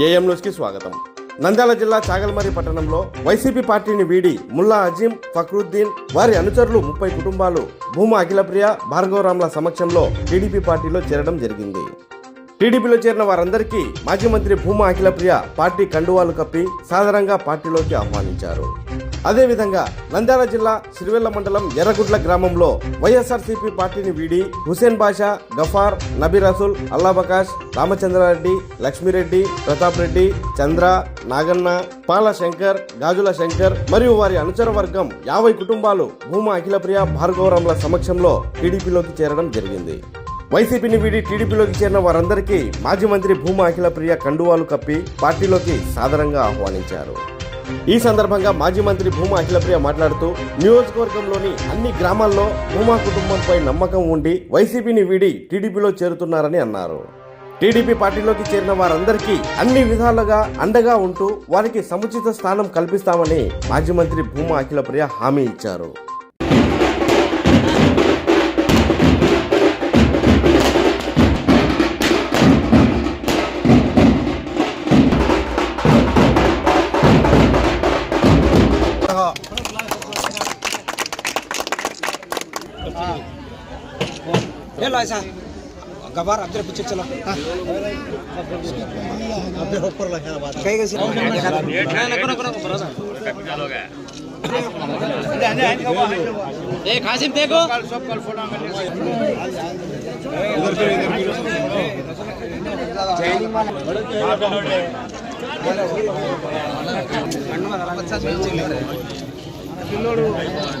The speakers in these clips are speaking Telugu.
ఏఎం స్వాగతం. నంద్యాల జిల్లా చాగల్మరి పట్టణంలో వైసీపీ పార్టీని వీడి ముల్లా అజీం ఫక్రుద్దీన్ వారి అనుచరులు ముప్పై కుటుంబాలు భూమా అఖిలప్రియ భార్గవరామ్ల సమక్షంలో టీడీపీ పార్టీలో చేరడం జరిగింది. టీడీపీలో చేరిన వారందరికీ మాజీ మంత్రి భూమా అఖిలప్రియ పార్టీ కండువాలు కప్పి సాధారణంగా పార్టీలోకి ఆహ్వానించారు. అదేవిధంగా నంద్యాల జిల్లా సిరివెల్ల మండలం ఎర్రగుడ్ల గ్రామంలో వైఎస్ఆర్సీపీ పార్టీని వీడి హుసేన్ బాషా గఫార్ నబీ రసూల్ అల్లాబకాష్ రామచంద్రారెడ్డి లక్ష్మీరెడ్డి ప్రతాప్ రెడ్డి చంద్ర నాగన్న పాల శంకర్ గాజుల శంకర్ మరియు వారి అనుచర వర్గం యాభై కుటుంబాలు భూమా అఖిలప్రియ భార్గవరంల సమక్షంలో టీడీపీలోకి చేరడం జరిగింది. వైసీపీని వీడి టీడీపీలోకి చేరిన వారందరికీ మాజీ మంత్రి భూమా అఖిలప్రియ కండువాలు కప్పి పార్టీలోకి సాదరంగా ఆహ్వానించారు. ఈ సందర్భంగా మాజీ మంత్రి భూమా అఖిలప్రియ మాట్లాడుతూ నియోజకవర్గంలోని అన్ని గ్రామాల్లో భూమా కుటుంబంపై నమ్మకం ఉండి వైసీపీని వీడి టీడీపీలో చేరుతున్నారని అన్నారు. టీడీపీ పార్టీలోకి చేరిన వారందరికీ అన్ని విధాలుగా అండగా ఉంటూ వారికి సముచిత స్థానం కల్పిస్తామని మాజీ మంత్రి భూమా అఖిలప్రియ హామీ ఇచ్చారు. ऐसा गबार अब जरा पीछे चलो कहीं कैसे देख हासिम देखो जरा पीछे जाओ जरा पीछे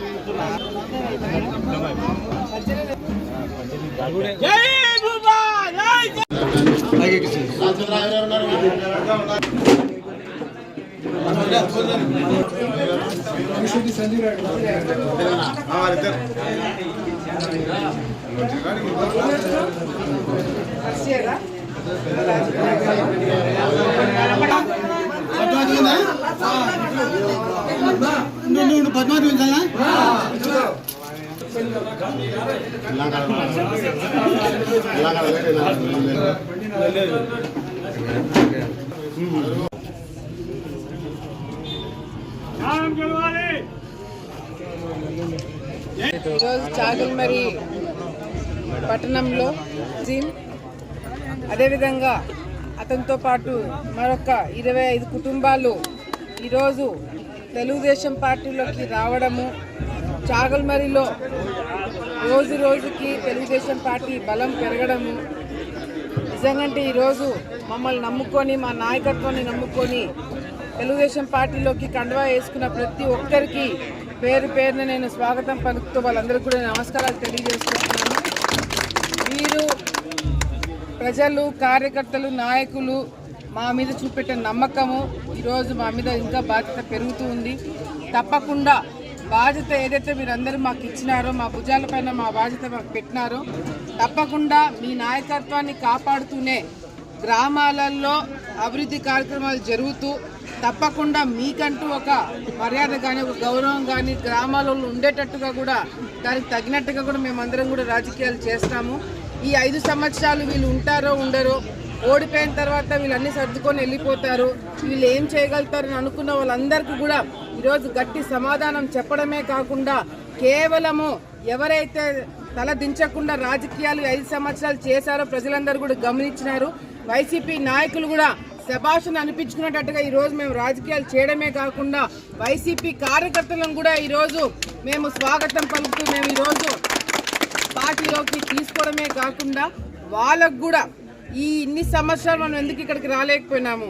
సంజీవ్ రాడు Abdullah, పద్మావతి ఈరోజు చాగల్మరి పట్టణంలో జీమ్. అదేవిధంగా అతనితో పాటు మరొక ఇరవై ఐదు కుటుంబాలు ఈరోజు తెలుగుదేశం పార్టీలోకి రావడము చాగల్మరిలో రోజు రోజుకి తెలుగుదేశం పార్టీ బలం పెరగడము నిజంగంటే ఈరోజు మమ్మల్ని నమ్ముకొని మా నాయకత్వాన్ని నమ్ముకొని తెలుగుదేశం పార్టీలోకి కండువా వేసుకున్న ప్రతి ఒక్కరికి పేరు పేరున నేను స్వాగతం పలుకుతూ వాళ్ళందరికీ కూడా నమస్కారాలు తెలియజేస్తున్నాను. వీరు ప్రజలు కార్యకర్తలు నాయకులు మా మీద చూపెట్టే నమ్మకము ఈరోజు మా మీద ఇంకా బాధ్యత పెరుగుతూ ఉంది. తప్పకుండా బాధ్యత ఏదైతే మీరందరూ మాకు ఇచ్చినారో మా భుజాలపైన మా బాధ్యత మాకు పెట్టినారో తప్పకుండా మీ నాయకత్వాన్ని కాపాడుతూనే గ్రామాలలో అభివృద్ధి కార్యక్రమాలు జరుగుతూ తప్పకుండా మీకంటూ ఒక మర్యాద కానీ ఒక గౌరవం కానీ గ్రామాలలో ఉండేటట్టుగా కూడా దానికి తగినట్టుగా కూడా మేమందరం కూడా రాజకీయాలు చేస్తాము. ఈ ఐదు సంవత్సరాలు వీళ్ళు ఉంటారో ఉండరో ఓడిపోయిన తర్వాత వీళ్ళన్నీ సర్దుకొని వెళ్ళిపోతారు. వీళ్ళు ఏం చేయగలుగుతారని అనుకున్న వాళ్ళందరికీ కూడా ఈరోజు గట్టి సమాధానం చెప్పడమే కాకుండా కేవలము ఎవరైతే తల దించకుండా రాజకీయాలు ఐదు సంవత్సరాలు చేశారో ప్రజలందరూ కూడా గమనించినారు. వైసీపీ నాయకులు కూడా శభాషను అనిపించుకున్నట్టుగా ఈరోజు మేము రాజకీయాలు చేయడమే కాకుండా వైసీపీ కార్యకర్తలను కూడా ఈరోజు మేము స్వాగతం పలుకుతూ మేము ఈ రోజు పార్టీలోకి తీసుకోవడమే కాకుండా వాళ్ళకు కూడా ఈ ఇన్ని సంవత్సరాలు మనం ఎందుకు ఇక్కడికి రాలేకపోయినాము?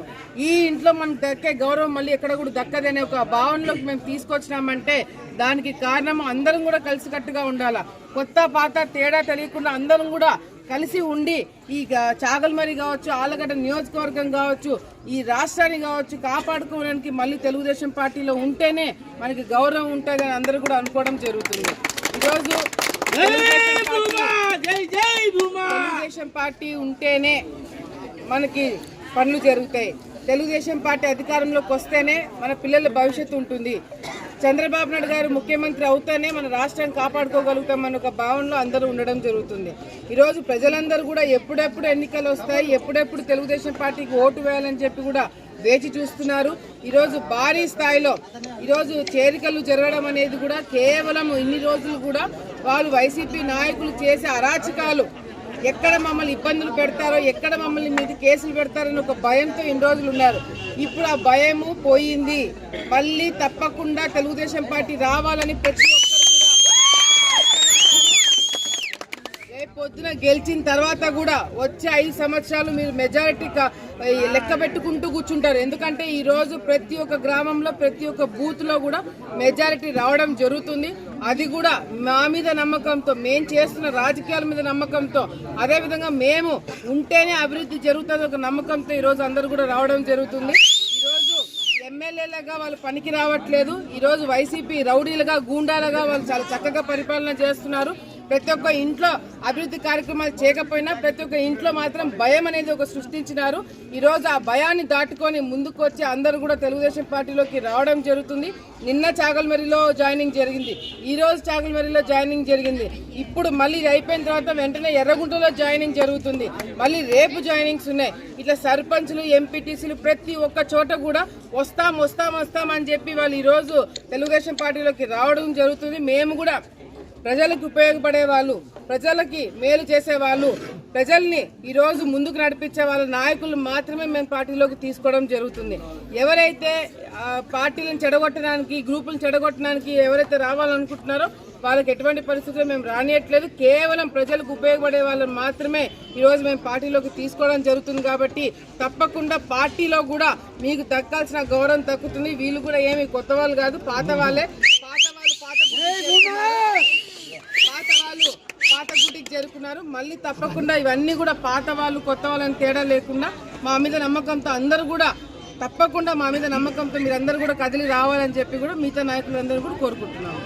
ఈ ఇంట్లో మనకు దక్కే గౌరవం మళ్ళీ ఎక్కడ కూడా దక్కదనే ఒక భావనలోకి మేము తీసుకొచ్చినామంటే దానికి కారణం అందరం కూడా కలిసికట్టుగా ఉండాలా. కొత్త పాత తేడా తెలియకుండా అందరం కూడా కలిసి ఉండి ఈ చాగల్మరి కావచ్చు ఆలగడ్డ నియోజకవర్గం కావచ్చు ఈ రాష్ట్రాన్ని కావచ్చు కాపాడుకోవడానికి మళ్ళీ తెలుగుదేశం పార్టీలో ఉంటేనే మనకి గౌరవం ఉంటుందని అందరూ కూడా అనుకోవడం జరుగుతుంది. ఈరోజు తెలుగుదేశం పార్టీ- ఉంటేనే మనకి పనులు జరుగుతాయి. తెలుగుదేశం పార్టీ అధికారంలోకి వస్తేనే మన పిల్లల భవిష్యత్తు ఉంటుంది. చంద్రబాబు నాయుడు గారు ముఖ్యమంత్రి అవుతానే మన రాష్ట్రాన్ని కాపాడుకోగలుగుతామన్న ఒక భావనలో అందరూ ఉండడం జరుగుతుంది. ఈరోజు ప్రజలందరూ కూడా ఎప్పుడెప్పుడు ఎన్నికలు వస్తాయి ఎప్పుడెప్పుడు తెలుగుదేశం పార్టీకి ఓటు వేయాలని చెప్పి కూడా వేచి చూస్తున్నారు. ఈరోజు భారీ స్థాయిలో ఈరోజు చేరికలు జరగడం అనేది కూడా కేవలం ఇన్ని రోజులు కూడా వాళ్ళు వైసీపీ నాయకులు చేసే అరాచకాలు ఎక్కడ మమ్మల్ని ఇబ్బందులు పెడతారో ఎక్కడ మమ్మల్ని మీద కేసులు పెడతారని ఒక భయంతో ఇన్ని రోజులు ఉన్నారు. ఇప్పుడు ఆ భయము పోయింది. మళ్ళీ తప్పకుండా తెలుగుదేశం పార్టీ రావాలని ప్రతి ఒక్కరు కూడా పొద్దున గెలిచిన తర్వాత కూడా వచ్చే ఐదు సంవత్సరాలు మీరు మెజారిటీ లెక్క పెట్టుకుంటూ కూర్చుంటారు. ఎందుకంటే ఈరోజు ప్రతి ఒక్క గ్రామంలో ప్రతి ఒక్క బూత్లో కూడా మెజారిటీ రావడం జరుగుతుంది. అది కూడా మా మీద నమ్మకంతో మేము చేస్తున్న రాజకీయాల మీద నమ్మకంతో. అదేవిధంగా మేము ఉంటేనే అభివృద్ధి జరుగుతుంది ఒక నమ్మకంతో ఈరోజు అందరూ కూడా రావడం జరుగుతుంది. ఈరోజు ఎమ్మెల్యేలుగా వాళ్ళు పనికి రావట్లేదు. ఈరోజు వైసీపీ రౌడీలుగా గూండాలుగా వాళ్ళు చాలా చక్కగా పరిపాలన చేస్తున్నారు. ప్రతి ఒక్క ఇంట్లో అభివృద్ధి కార్యక్రమాలు చేయకపోయినా ప్రతి ఒక్క ఇంట్లో మాత్రం భయం అనేది ఒక సృష్టించినారు. ఈరోజు ఆ భయాన్ని దాటుకొని ముందుకు వచ్చి అందరూ కూడా తెలుగుదేశం పార్టీలోకి రావడం జరుగుతుంది. నిన్న చాగల్మరిలో జాయినింగ్ జరిగింది. ఈరోజు రోజు చాగల్మరిలో జాయినింగ్ జరిగింది. ఇప్పుడు మళ్ళీ అయిపోయిన తర్వాత వెంటనే ఎర్రగుంటలో జాయినింగ్ జరుగుతుంది. మళ్ళీ రేపు జాయినింగ్స్ ఉన్నాయి. ఇట్లా సర్పంచ్లు ఎంపీటీసీలు ప్రతి ఒక్క చోట కూడా వస్తాం వస్తాం వస్తాం అని చెప్పి వాళ్ళు ఈరోజు తెలుగుదేశం పార్టీలోకి రావడం జరుగుతుంది. మేము కూడా ప్రజలకు ఉపయోగపడే వాళ్ళు ప్రజలకి మేలు చేసే వాళ్ళు ప్రజల్ని ఈ రోజు ముందుకు నడిపించే వాళ్ళ నాయకులు మాత్రమే మేము పార్టీలోకి తీసుకోవడం జరుగుతుంది. ఎవరైతే పార్టీలను చెడగొట్టడానికి గ్రూపులను చెడగొట్టడానికి ఎవరైతే రావాలనుకుంటున్నారో వాళ్ళకి ఎటువంటి పరిస్థితుల్లో మేము రానియట్లేదు. కేవలం ప్రజలకు ఉపయోగపడే వాళ్ళని మాత్రమే ఈ రోజు మేము పార్టీలోకి తీసుకోవడం జరుగుతుంది కాబట్టి తప్పకుండా పార్టీలో కూడా మీకు దక్కాల్సిన గౌరవం దక్కుతుంది. వీళ్ళు కూడా ఏమి కొత్త వాళ్ళు కాదు పాత వాళ్ళే. పాత వాళ్ళు పాత చేరుకున్నారు. మళ్ళీ తప్పకుండా ఇవన్నీ కూడా పాత వాళ్ళు కొత్త వాళ్ళని తేడా లేకుండా మా మీద నమ్మకంతో అందరూ కూడా తప్పకుండా మా మీద నమ్మకంతో మీరందరూ కూడా కదిలి రావాలని చెప్పి కూడా మిగతా నాయకులందరూ కూడా కోరుకుంటున్నాము.